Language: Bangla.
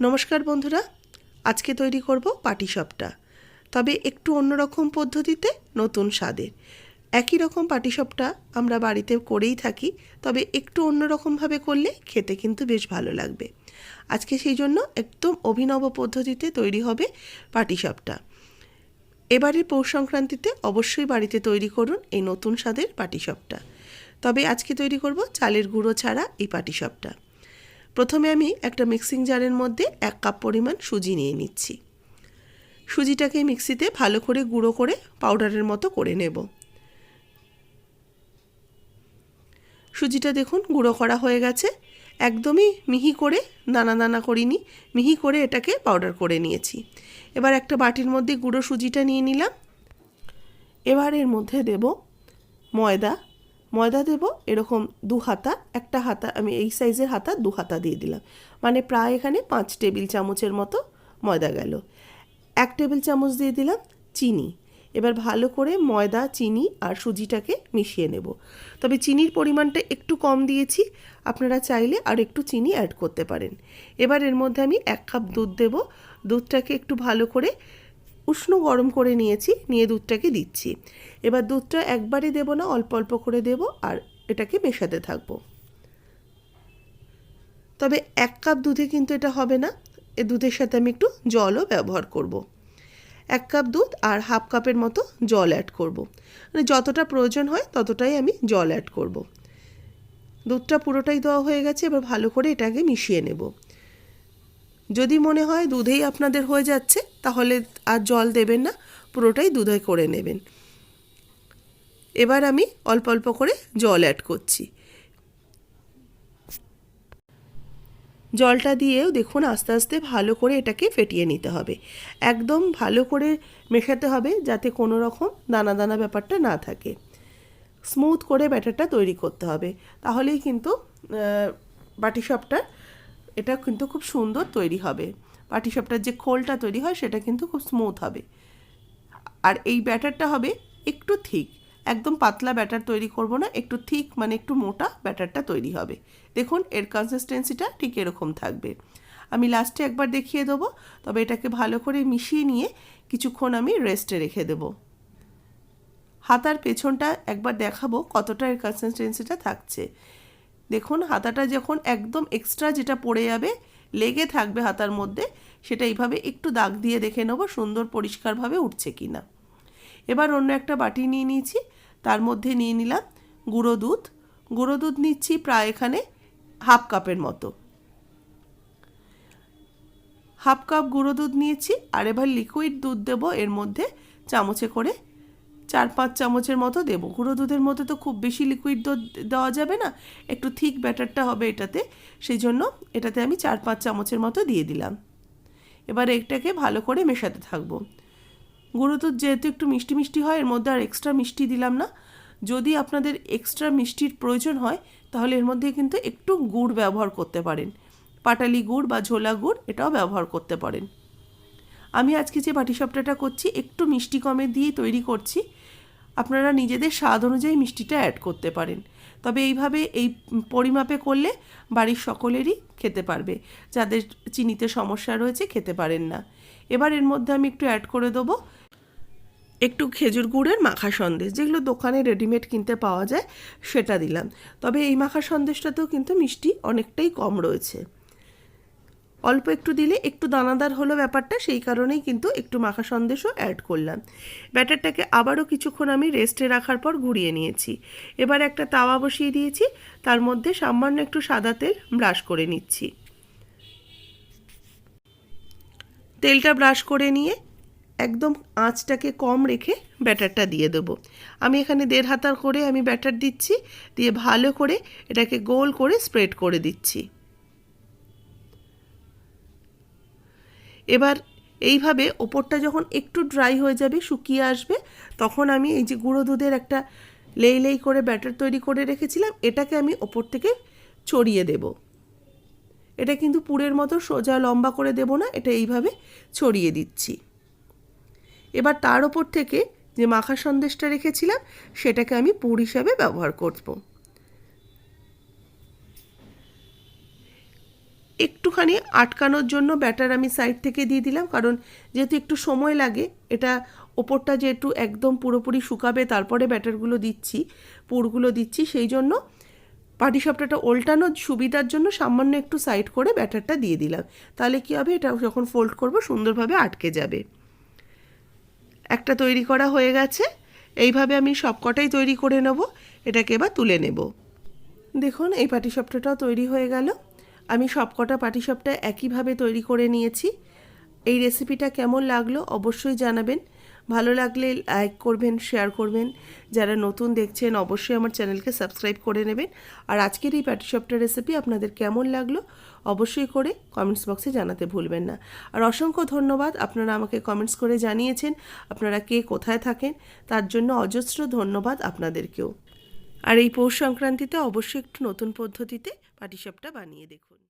নমস্কার বন্ধুরা, আজকে তৈরি করব পাটিসাপটা। তবে একটু অন্যরকম পদ্ধতিতে নতুন স্বাদের। একই রকম পাটিসাপটা আমরা বাড়িতে করেই থাকি, তবে একটু অন্যরকমভাবে করলে খেতে কিন্তু বেশ ভালো লাগবে। আজকে সেই জন্য একদম অভিনব পদ্ধতিতে তৈরি হবে পাটিসাপটা। এবারের পৌষ সংক্রান্তিতে অবশ্যই বাড়িতে তৈরি করুন এই নতুন স্বাদের পাটিসাপটা। তবে আজকে তৈরি করব চালের গুঁড়ো ছাড়া এই পাটিসাপটা। প্রথমে আমি একটা মিক্সিং জারের মধ্যে এক কাপ পরিমাণ সুজি নিয়ে নিচ্ছি। সুজিটাকে মিক্সিতে ভালো করে গুঁড়ো করে পাউডারের মতো করে নেব। সুজিটা দেখুন গুঁড়ো করা হয়ে গেছে। একদমই মিহি করে দানা দানা করিনি, মিহি করে এটাকে পাউডার করে নিয়েছি। এবার একটা বাটির মধ্যে গুঁড়ো সুজিটা নিয়ে নিলাম। এবার এর মধ্যে দেব ময়দা ময়দা দেব, এরকম দু হাতা, একটা হাতা, আমি এই সাইজের হাতা দু হাতা দিয়ে দিলাম। মানে প্রায় এখানে পাঁচ টেবিল চামচের মতো ময়দা গেল। এক টেবিল চামচ দিয়ে দিলাম চিনি। এবার ভালো করে ময়দা, চিনি আর সুজিটাকে মিশিয়ে নেব। তবে চিনির পরিমাণটা একটু কম দিয়েছি, আপনারা চাইলে আর একটু চিনি অ্যাড করতে পারেন। এবার এর মধ্যে আমি এক কাপ দুধ দেব। দুধটাকে একটু ভালো করে উষ্ণ গরম করে নিয়েছি, নিয়ে দুধটাকে দিচ্ছি এবার দুধটা একবারে দেব না, অল্প অল্প করে দেব আর এটাকে মেশাতে থাকব তবে এক কাপ দুধে কিন্তু এটা হবে না, এ দুধের সাথে আমি একটু জলও ব্যবহার করব। এক কাপ দুধ আর হাফ কাপের মতো জল অ্যাড করব। মানে যতটা প্রয়োজন হয় ততটাই আমি জল অ্যাড করব। দুধটা পুরোটাই দেওয়া হয়ে গেছে, এবার ভালো করে এটাকে মিশিয়ে নেব যদি মনে হয় দুধেই আপনাদের হয়ে যাচ্ছে, তাহলে আর জল দেবেন না, পুরোটাই দুধে করে নেবেন। এবার আমি অল্প অল্প করে জল অ্যাড করছি। জলটা দিয়েও দেখুন আস্তে আস্তে ভালো করে এটাকে ফেটিয়ে নিতে হবে। একদম ভালো করে মেশাতে হবে যাতে কোনো রকম দানা দানা ব্যাপারটা না থাকে। স্মুথ করে ব্যাটারটা তৈরি করতে হবে। তাহলেই কিন্তু বাটি বাটিসাপটার এটা কিন্তু খুব সুন্দর তৈরি হবে। পাটিসাপটার যে খোলটা তৈরি হয়, সেটা কিন্তু খুব স্মুথ হবে। আর এই ব্যাটারটা হবে একটু থিক একদম পাতলা ব্যাটার তৈরি করব না, একটু থিক মানে একটু মোটা ব্যাটারটা তৈরি হবে। দেখুন, এর কনসিস্টেন্সিটা ঠিক এরকম থাকবে। আমি লাস্টে একবার দেখিয়ে দেবো, তবে এটাকে ভালো করে মিশিয়ে নিয়ে কিছুক্ষণ আমি রেস্টে রেখে দেব। হাতার পেছনটা একবার দেখাবো কতটা এর কনসিস্টেন্সিটা থাকছে। দেখুন, হাতাটা যখন একদম এক্সট্রা যেটা পড়ে যাবে, লেগে থাকবে হাতার মধ্যে, সেটা এইভাবে একটু দাগ দিয়ে দেখে নেব সুন্দর পরিষ্কারভাবে উঠছে কি না এবার অন্য একটা বাটি নিয়ে নিয়েছি, তার মধ্যে নিয়ে নিলাম গুঁড়ো দুধ। গুঁড়ো দুধ নিচ্ছি প্রায় এখানে হাফ কাপের মতো। হাফ কাপ গুঁড়ো দুধ নিয়েছি, আর এবার লিকুইড দুধ দেব এর মধ্যে চামচে করে চার পাঁচ চামচের মতো দেবো। গুঁড়ো দুধের মধ্যে তো খুব বেশি লিকুইড দুধ দেওয়া যাবে না, একটু থিক ব্যাটারটা হবে এটাতে। সেই জন্য এটাতে আমি চার পাঁচ চামচের মতো দিয়ে দিলাম। এবার এটাকে ভালো করে মেশাতে থাকব। গুঁড়ো দুধ যেহেতু একটু মিষ্টি মিষ্টি হয়, এর মধ্যে আর এক্সট্রা মিষ্টি দিলাম না। যদি আপনাদের এক্সট্রা মিষ্টির প্রয়োজন হয়, তাহলে এর মধ্যে কিন্তু একটু গুড় ব্যবহার করতে পারেন। পাটালি গুড় বা ঝোলা গুড়, এটাও ব্যবহার করতে পারেন। আমি আজকে যে পাটিসাপটাটা করছি, একটু মিষ্টি কমে দিয়ে তৈরি করছি। আপনারা নিজেদের স্বাদ অনুযায়ী মিষ্টিটা অ্যাড করতে পারেন। তবে এইভাবে এই পরিমাপে করলে বাড়ির সকলেরই খেতে পারবে। যাদের চিনিতে সমস্যা রয়েছে খেতে পারেন না। এবার এর মধ্যে আমি একটু অ্যাড করে দেবো একটু খেজুর গুড়ের মাখা সন্দেশ। যেগুলো দোকানে রেডিমেড কিনতে পাওয়া যায়, সেটা দিলাম। তবে এই মাখা সন্দেশটাতেও কিন্তু মিষ্টি অনেকটাই কম রয়েছে। অল্প একটু দিলে একটু দানাদার হলো ব্যাপারটা, সেই কারণেই কিন্তু একটু মাখা সন্দেশও অ্যাড করলাম। ব্যাটারটাকে আবারও কিছুক্ষণ আমি রেস্টে রাখার পর ঘুরিয়ে নিয়েছি। এবার একটা তাওয়া বসিয়ে দিয়েছি, তার মধ্যে সামান্য একটু সাদা তেল ব্রাশ করে নিচ্ছি। তেলটা ব্রাশ করে নিয়ে একদম আঁচটাকে কম রেখে ব্যাটারটা দিয়ে দেবো। আমি এখানে দেড় হাতার করে আমি ব্যাটার দিচ্ছি, দিয়ে ভালো করে এটাকে গোল করে স্প্রেড করে দিচ্ছি। এবার এইভাবে ওপরটা যখন একটু ড্রাই হয়ে যাবে, শুকিয়ে আসবে, তখন আমি এই যে গুঁড়ো দুধের একটা লেই লেই করে ব্যাটার তৈরি করে রেখেছিলাম, এটাকে আমি ওপর থেকে ছড়িয়ে দেব। এটা কিন্তু পুরের মতো সোজা লম্বা করে দেব না, এটা এইভাবে ছড়িয়ে দিচ্ছি। এবার তার ওপর থেকে যে মাখা সন্দেশটা রেখেছিলাম, সেটাকে আমি পুর হিসাবে ব্যবহার করব। একটুখানি আটকানোর জন্য ব্যাটার আমি সাইড থেকে দিয়ে দিলাম, কারণ যেহেতু একটু সময় লাগে, এটা ওপরটা যেহেতু একদম পুরোপুরি শুকাবে, তারপরে ব্যাটারগুলো দিচ্ছি, পুরগুলো দিচ্ছি, সেই জন্য পাটিসাপটাটা ওল্টানোর সুবিধার জন্য সামান্য একটু সাইড করে ব্যাটারটা দিয়ে দিলাম। তাহলে কী হবে? এটা যখন ফোল্ড করব, সুন্দরভাবে আটকে যাবে। একটা তৈরি করা হয়ে গেছে। এইভাবে আমি সবকটাই তৈরি করে নেব। এটাকে এবার তুলে নেব। দেখুন, এই পাটিসাপটাটাও তৈরি হয়ে গেল। আমি সবকটা পাটিসাপটা একইভাবে তৈরি করে নিয়েছি। এই রেসিপিটা কেমন লাগল অবশ্যই জানাবেন। ভালো লাগলে লাইক করবেন, শেয়ার করবেন। যারা নতুন দেখছেন, অবশ্যই আমার চ্যানেলকে সাবস্ক্রাইব করে নেবেন। আর আজকের এই পাটিসাপটা রেসিপি আপনাদের কেমন লাগল অবশ্যই করে কমেন্টস বক্সে জানাতে ভুলবেন না। আর অসংখ্য ধন্যবাদ আপনারা আমাকে কমেন্টস করে জানিয়েছেন আপনারা কে কোথায় থাকেন, তার জন্য অজস্র ধন্যবাদ আপনাদেরকেও। আর এই পৌষ সংক্রান্তিতে অবশ্যই একটু নতুন পদ্ধতিতে পাটিসাপটা বানিয়ে দেখুন।